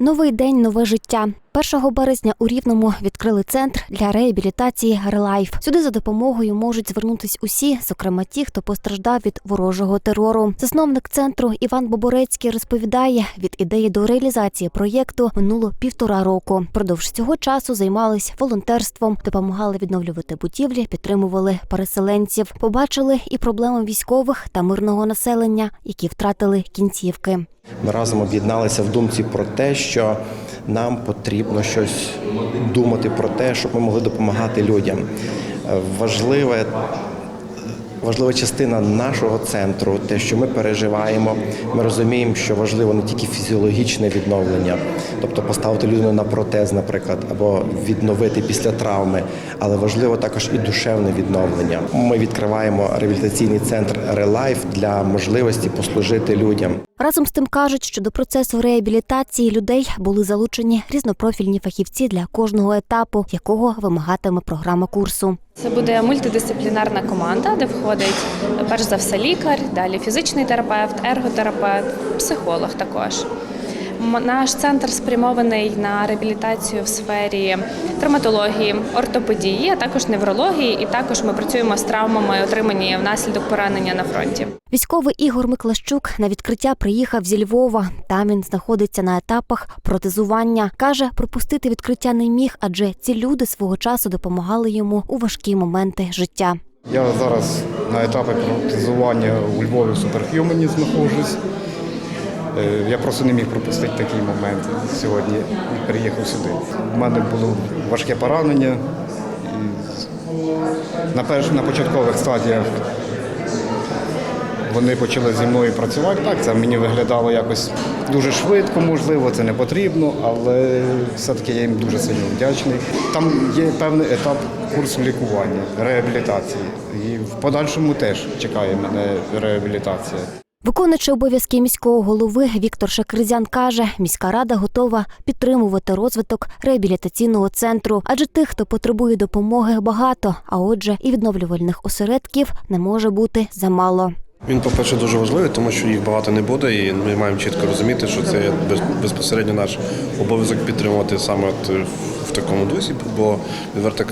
Новий день, нове життя. 1 березня у Рівному відкрили центр для реабілітації Релайф. Сюди за допомогою можуть звернутись усі, зокрема ті, хто постраждав від ворожого терору. Засновник центру Іван Боборецький розповідає, від ідеї до реалізації проєкту минуло півтора року. Продовж цього часу займались волонтерством, допомагали відновлювати будівлі, підтримували переселенців. Побачили і проблеми військових та мирного населення, які втратили кінцівки. Ми разом об'єдналися в думці про те, що нам потрібно щось думати про те, щоб ми могли допомагати людям. Важливе Важлива частина нашого центру, те, що ми переживаємо, ми розуміємо, що важливо не тільки фізіологічне відновлення, тобто поставити людину на протез, наприклад, або відновити після травми, але важливо також і душевне відновлення. Ми відкриваємо реабілітаційний центр Релайф для можливості послужити людям. Разом з тим кажуть, що до процесу реабілітації людей були залучені різнопрофільні фахівці для кожного етапу, якого вимагатиме програма курсу. Це буде мультидисциплінарна команда, де входить перш за все лікар, далі фізичний терапевт, ерготерапевт, психолог також. Наш центр спрямований на реабілітацію в сфері травматології, ортопедії, а також неврології. І також ми працюємо з травмами, отримані внаслідок поранення на фронті. Військовий Ігор Миклащук на відкриття приїхав зі Львова. Там він знаходиться на етапах протезування. каже, пропустити відкриття не міг, адже ці люди свого часу допомагали йому у важкі моменти життя. Я зараз на етапі протезування у Львові в Суперх'юмені знаходжусь. Е, Я просто не міг пропустити такий момент сьогодні приїхав сюди. У мене було важке поранення. На, перш, на початкових стадіях вони почали зі мною працювати. Так, це мені виглядало якось дуже швидко, можливо, це не потрібно, але все-таки я їм дуже сильно вдячний. Там є певний етап курсу лікування, реабілітації. І в подальшому теж чекає мене реабілітація. Виконуючи обов'язки міського голови Віктор Шакризян каже, міська рада готова підтримувати розвиток реабілітаційного центру, адже тих, хто потребує допомоги, багато. А отже, і відновлювальних осередків не може бути замало. Він, по-перше, дуже важливий, тому що їх багато не буде, і ми маємо чітко розуміти, що це безпосередньо наш обов'язок підтримувати саме от е, в такому дусі, бо відверто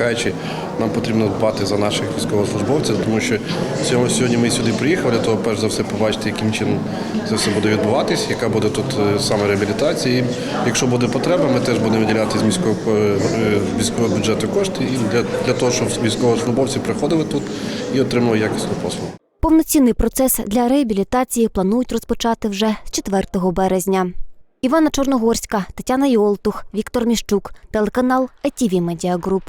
нам потрібно дбати за наших військовослужбовців, тому що сьогодні, сьогодні ми сюди приїхали для того, перш за все, побачити, яким чином це все буде відбуватись, яка буде тут е, саме реабілітація. І якщо буде потреба, ми теж будемо виділяти з міського е, е, військового бюджету кошти і для, для того, щоб військовослужбовці приходили тут і отримували якісну послугу. Повноцінний процес для реабілітації планують розпочати вже з 4 березня. Івана Чорногорська, Тетяна Йолтух, Віктор Міщук, телеканал ITV Media Group.